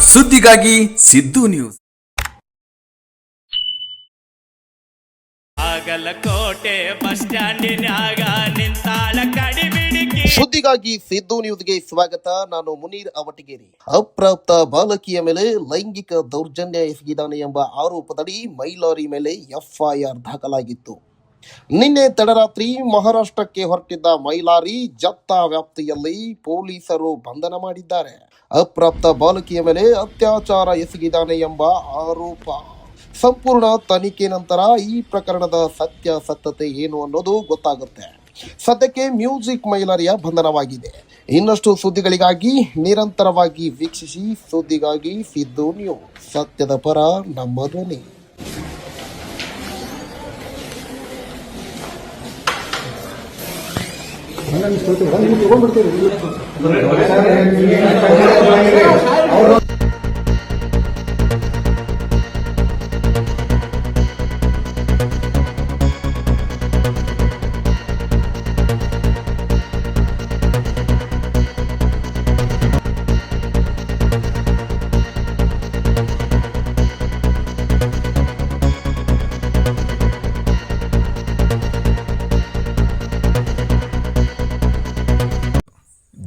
ಸುದ್ದಿಗಾಗಿ ಸಿದ್ದು ನ್ಯೂಸ್. ಆಗಲಕೋಟೆ ಬಸ್ ಸ್ಟ್ಯಾಂಡಿನಾಗ ನಿಂತಾಳ ಕಡಿಬಿಡಿಕಿ. ಸುದ್ದಿಗಾಗಿ ಸಿದ್ದು ನ್ಯೂಸ್ಗೆ ಸ್ವಾಗತ. ನಾನು ಮುನೀರ್ ಅವಟಗೇರಿ. ಅಪ್ರಾಪ್ತ ಬಾಲಕಿಯ ಮೇಲೆ ಲೈಂಗಿಕ ದೌರ್ಜನ್ಯ ಎಸಗಿದ್ದಾನೆ ಎಂಬ ಆರೋಪದಡಿ ಮೈಲಾರಿ ಮೇಲೆ ಎಫ್ಐಆರ್ ದಾಖಲಾಗಿತ್ತು. ನಿನ್ನೆ ತಡರಾತ್ರಿ ಮಹಾರಾಷ್ಟ್ರಕ್ಕೆ ಹೊರಟಿದ್ದ ಮೈಲಾರಿ ಜತ್ತ ವ್ಯಾಪ್ತಿಯಲ್ಲಿ ಪೊಲೀಸರು ಬಂಧನ ಮಾಡಿದ್ದಾರೆ. ಅಪ್ರಾಪ್ತ ಬಾಲಕಿಯ ಮೇಲೆ ಅತ್ಯಾಚಾರ ಎಸಗಿದ್ದಾನೆ ಎಂಬ ಆರೋಪ. ಸಂಪೂರ್ಣ ತನಿಖೆ ನಂತರ ಈ ಪ್ರಕರಣದ ಸತ್ಯ ಸತ್ಯಾಸತ್ಯತೆ ಏನು ಅನ್ನೋದು ಗೊತ್ತಾಗುತ್ತೆ. ಸದ್ಯಕ್ಕೆ ಮ್ಯೂಸಿಕ್ ಮೈಲಾರಿಯ ಬಂಧನವಾಗಿದೆ. ಇನ್ನಷ್ಟು ಸುದ್ದಿಗಳಿಗಾಗಿ ನಿರಂತರವಾಗಿ ವೀಕ್ಷಿಸಿ ಸುದ್ದಿಗಾಗಿ ಸಿದ್ದು ನ್ಯೂಸ್. ಸತ್ಯದ ಪರ ನಮ್ಮ ಧ್ವನಿ. ಹಂಗಾಗಿ ಸೋತು ಹೋಗ್ಬಿಡ್ತೀವಿ